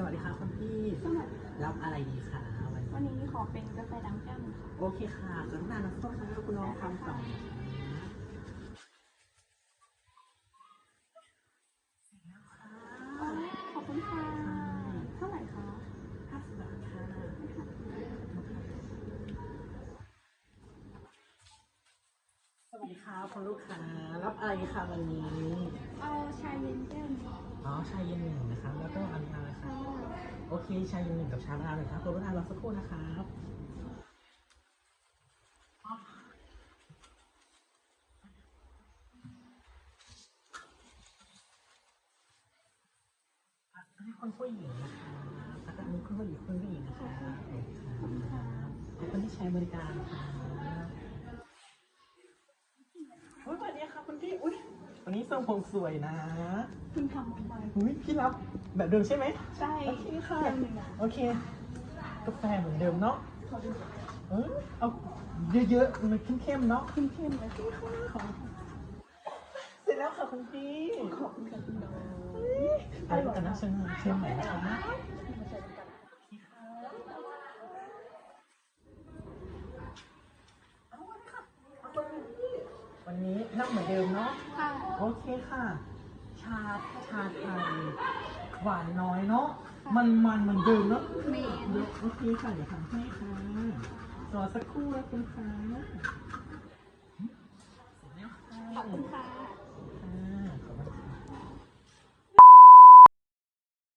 สวัสดีค่ะคุณพี่ สวัสดีรับอะไรดีคะวันวันนี้ขอเป็นกาแฟดำแก้วหนึ่งค่ะโอเคค่ะกรุณาน้ำส้มนะคะคุณน้องทำต่อนะคะเสร็จแล้วค่ะอ๋อขอบคุณค่ะ เท่าไหร่คะห้าสิบบาทค่ะสวัสดีค่ะคุณลูกค้ารับอะไรดีคะวันนี้ โอเคชายเย็นหนึ่งกับชามะนาวหนึ่งครับคุณลูกค้ารอสักครู่นะครับคนผู้หญิงนะคะแล้วก็อันนี้คนผู้หญิงคนผู้หญิงนะคะขอบคุณค่ะขอบคุณที่ใช้บริการค่ะสวันนี้ค่ะคุณพี่อุ้ย วันนี้ทรงผมสวยนะเพิ่งทำไปอุ้ยพี่รับแบบเดิมใช่ไหมใช่โอเคค่ะแก้วหนึ่งอะโอเคกาแฟเหมือนเดิมเนาะขอดูเออเอาเยอะๆมันเข้มๆเนาะเข้มเข้มๆเลยค่ะขอเสร็จแล้วค่ะคุณพี่ขอบคุณค่ะคุณน้องไปกันนะเชิญเชิญใหม่นะคะ มาใส่กัน วันนี้นั่งเหมือนเดิมเนาะค่ะโอเคค่ะ ชาชาไทยหวานน้อยเนาะมันมันเหมือนเดิมเนาะเมนเดี๋ยวโอเคค่ะเดี๋ยวทำให้ค่ะรอสักครู่นะคุณค่ะเสร็จแล้วค่ะขอบคุณค่ะ